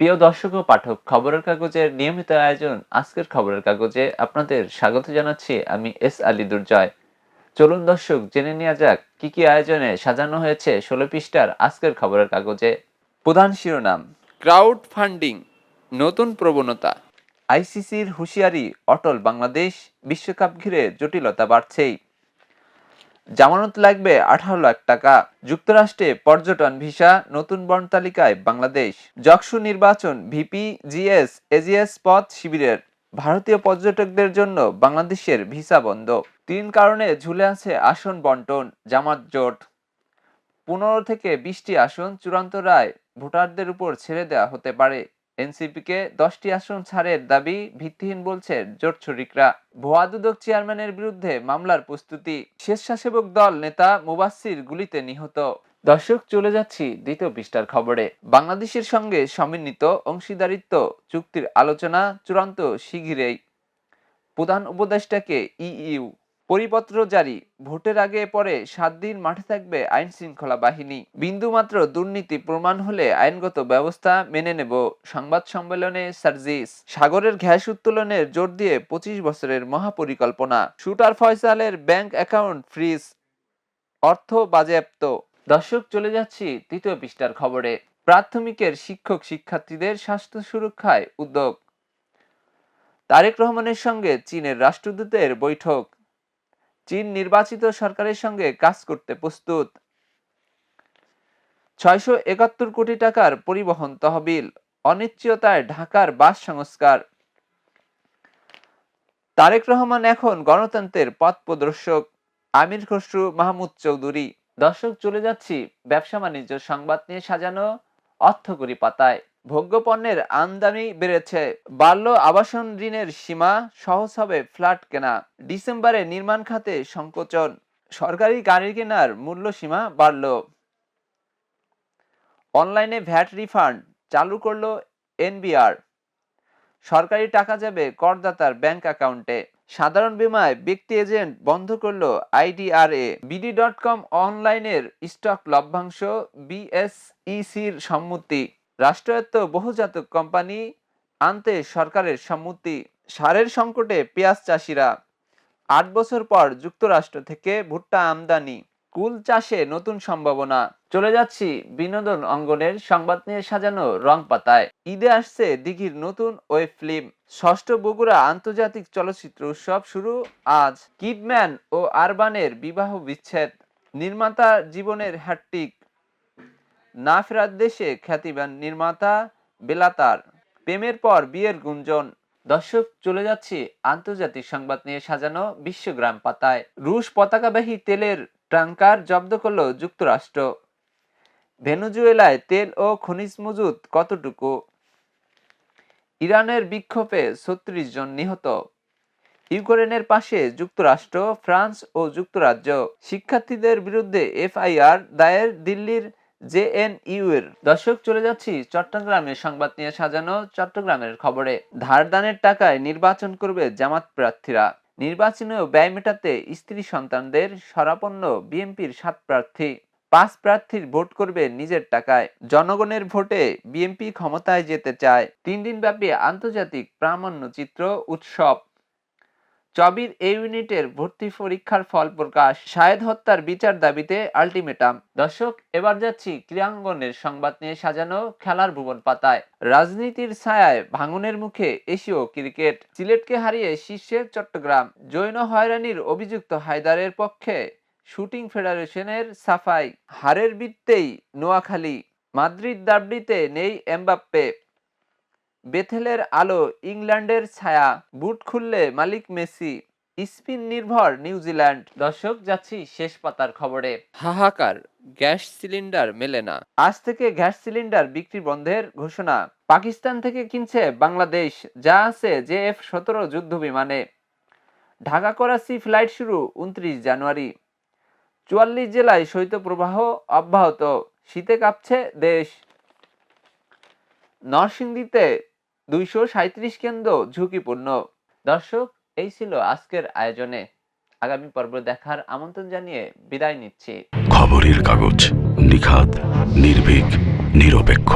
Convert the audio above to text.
প্রিয় দর্শক ও পাঠক খবরের কাগজের নিয়মিত আয়োজন আজকের খবরের কাগজে আপনাদের স্বাগত জানাচ্ছি আমি এস আলী দুর্জয়। চলুন দর্শক জেনে নেওয়া যাক কি কি আয়োজনে সাজানো হয়েছে ষোলো পৃষ্ঠার আজকের খবরের কাগজে। প্রধান শিরোনাম ক্রাউড ফান্ডিং নতুন প্রবণতা। আইসিসির হুঁশিয়ারি অটল বাংলাদেশ বিশ্বকাপ ঘিরে জটিলতা বাড়ছেই। জামানত লাগবে আঠারো লাখ টাকা। যুক্তরাষ্ট্রে পর্যটন ভিসা, নতুন বর্ণ তালিকায় বাংলাদেশ। যকসু নির্বাচন, ভিপি, জিএস, এজিএস পথ শিবিরের। ভারতীয় পর্যটকদের জন্য বাংলাদেশের ভিসা বন্ধ। তিন কারণে ঝুলে আছে আসন বন্টন, জামাত জোট। পনেরো থেকে বিশটি আসন চূড়ান্ত রায় ভোটারদের উপর ছেড়ে দেওয়া হতে পারে। এনসিপিকে দশটি আসন ছাড়ের দাবি ভিত্তিহীন বলছে জোট শরিকরা ভুয়া দুদক চেয়ারম্যানের বিরুদ্ধে মামলার প্রস্তুতি। স্বেচ্ছাসেবক দল নেতা মুবাসির গুলিতে নিহত। দর্শক, চলে যাচ্ছি দ্বিতীয় পৃষ্ঠার খবরে। বাংলাদেশের সঙ্গে সমন্বিত অংশীদারিত্ব চুক্তির আলোচনা চূড়ান্ত শিগগিরই। প্রধান উপদেষ্টাকে ইইউ পরিপত্র জারি। ভোটের আগে পরে সাত দিন মাঠে থাকবে আইন শৃঙ্খলা বাহিনী। বিন্দুমাত্র দুর্নীতি প্রমাণ হলে আইনগত ব্যবস্থা মেনে নেব, সংবাদ সম্মেলনে সার্জিস। সাগরের গ্যাস উত্তোলনের জোর দিয়ে পঁচিশ বছরের মহাপরিকল্পনা। শুটার ফয়সালের ব্যাংক অ্যাকাউন্ট ফ্রিজ। অর্থ বাজেয়াপ্ত। দর্শক, চলে যাচ্ছি তৃতীয় পৃষ্ঠার খবরে। প্রাথমিকের শিক্ষক শিক্ষার্থীদের স্বাস্থ্য সুরক্ষায় উদ্যোগ। তারেক রহমানের সঙ্গে চীনের রাষ্ট্রদূতের বৈঠক। চীন নির্বাচিত সরকারের সঙ্গে কাজ করতে প্রস্তুত। ছয়শো একাত্তর কোটি টাকার পরিবহন তহবিল, অনিশ্চয়তায় ঢাকার বাস সংস্কার। তারেক রহমান এখন গণতন্ত্রের পথ প্রদর্শক, আমির খসরু, মাহমুদ চৌধুরী। দর্শক, চলে যাচ্ছি ব্যবসা বাণিজ্য সংবাদ নিয়ে সাজানো অর্থকরী পাতায়। ভোগ্যপণ্যের আমদানি বেড়েছে। বাড়ল আবাসন ঋণের সীমা, সহজ হবে ফ্ল্যাট কেনা। ডিসেম্বরে নির্মাণ খাতে সংকোচন, সরকারি গাড়ি কেনার মূল্য সীমা বাড়ল। অনলাইনে ভ্যাট রিফান্ড চালু করল এনবিআর। সরকারি টাকা যাবে করদাতার ব্যাংক অ্যাকাউন্টে। সাধারণ বিমায় ব্যক্তি এজেন্ট বন্ধ করল আইডিআরএ। বিডি ডট কম অনলাইনের স্টক লভ্যাংশ বিএসইসির সম্মতি। রাষ্ট্রায়ত্ত বহুজাতক কোম্পানি আনতে সরকারের সম্মতি, সারের সংকটে পেঁয়াজ চাষিরা। আট বছর পর যুক্তরাষ্ট্র থেকে ভুট্টা আমদানি, কুল চাষে নতুন সম্ভাবনা। চলে যাচ্ছি বিনোদন অঙ্গনের সংবাদ নিয়ে সাজানো রং পাতায়। ঈদে আসছে দিঘির নতুন ওয়েব ফিল্ম। ষষ্ঠ বগুড়া আন্তর্জাতিক চলচ্চিত্র উৎসব শুরু আজ। কিডম্যান ও আরবানের বিবাহ বিচ্ছেদ। নির্মাতা জীবনের হ্যাট্টিক না ফেরার দেশে খ্যাতিবান নির্মাতা বেলাতার। প্রেমের পর বিয়ের গুঞ্জন। দর্শক, চলে যাচ্ছি আন্তর্জাতিক সংবাদ নিয়ে সাজানো বিশ্বগ্রাম পাতায়। রুশ পতাকাবাহী তেলের ট্রাঙ্কার জব্দ করল যুক্তরাষ্ট্র। ভেনুজুয়েলায় তেল ও খনিজ মজুদ কতটুকু? ইরানের বিক্ষোভে ছত্রিশ জন নিহত। ইউক্রেনের পাশে যুক্তরাষ্ট্র, ফ্রান্স ও যুক্তরাজ্য। শিক্ষার্থীদের বিরুদ্ধে এফআইআর দায়ের, দিল্লির এর। দর্শক, চলে যাচ্ছি সংবাদ নিয়ে সাজানো চট্টগ্রামের খবরে। ধারদানের টাকায় নির্বাচন করবে জামাত প্রার্থীরা। নির্বাচনেও ব্যয় মেটাতে স্ত্রী সন্তানদের সরাপন্ন বিএনপির সাত প্রার্থী। পাঁচ প্রার্থীর ভোট করবে নিজের টাকায়। জনগণের ভোটে বিএনপি ক্ষমতায় যেতে চায়। তিন দিন ব্যাপী আন্তর্জাতিক প্রামাণ্য চিত্র উৎসব। চবির এ ইউনিটের ভর্তি পরীক্ষার ফল প্রকাশ। শাহেদ হত্যার বিচার দাবিতে আলটিমেটাম। দর্শক, এবার যাচ্ছি ক্রীড়াঙ্গনের সংবাদ নিয়ে সাজানো খেলার ভুবন পাতায়। রাজনীতির ছায়ায় ভাঙনের মুখে এশীয় ক্রিকেট। সিলেটকে হারিয়ে শীর্ষে চট্টগ্রাম। জৈন হয়রানির অভিযুক্ত হায়দারের পক্ষে শুটিং ফেডারেশনের সাফাই। হারের বৃত্তেই নোয়াখালী। মাদ্রিদ দাবড়িতে নেই এমবাপ্পে। বেথেলের আলো ইংল্যান্ডের ছায়া, বুট খুললে মালিক মেসি, স্পিন নির্ভর নিউজিল্যান্ড। দর্শক, যাচ্ছি শেষ পাতার খবরে। হাহাকার, গ্যাস সিলিন্ডার মেলে না। আজ থেকে গ্যাস সিলিন্ডার বিক্রি বন্ধের ঘোষণা। পাকিস্তান থেকে কিনছে বাংলাদেশ, যা আছে জে এফ সতেরো যুদ্ধ বিমানে। ঢাকা করাচি ফ্লাইট শুরু উনত্রিশ জানুয়ারি। চুয়াল্লিশ জেলায় শৈত্যপ্রবাহ অব্যাহত। শীতে কাঁপছে দেশ। নরসিংদীতে দুইশো সাঁত্রিশ কেন্দ্র ঝুঁকিপূর্ণ। দর্শক, এই ছিল আজকের আয়োজনে। আগামী পর্ব দেখার আমন্ত্রণ জানিয়ে বিদায় নিচ্ছি। খবরের কাগজ নিখাত নির্ভীক, নিরপেক্ষ।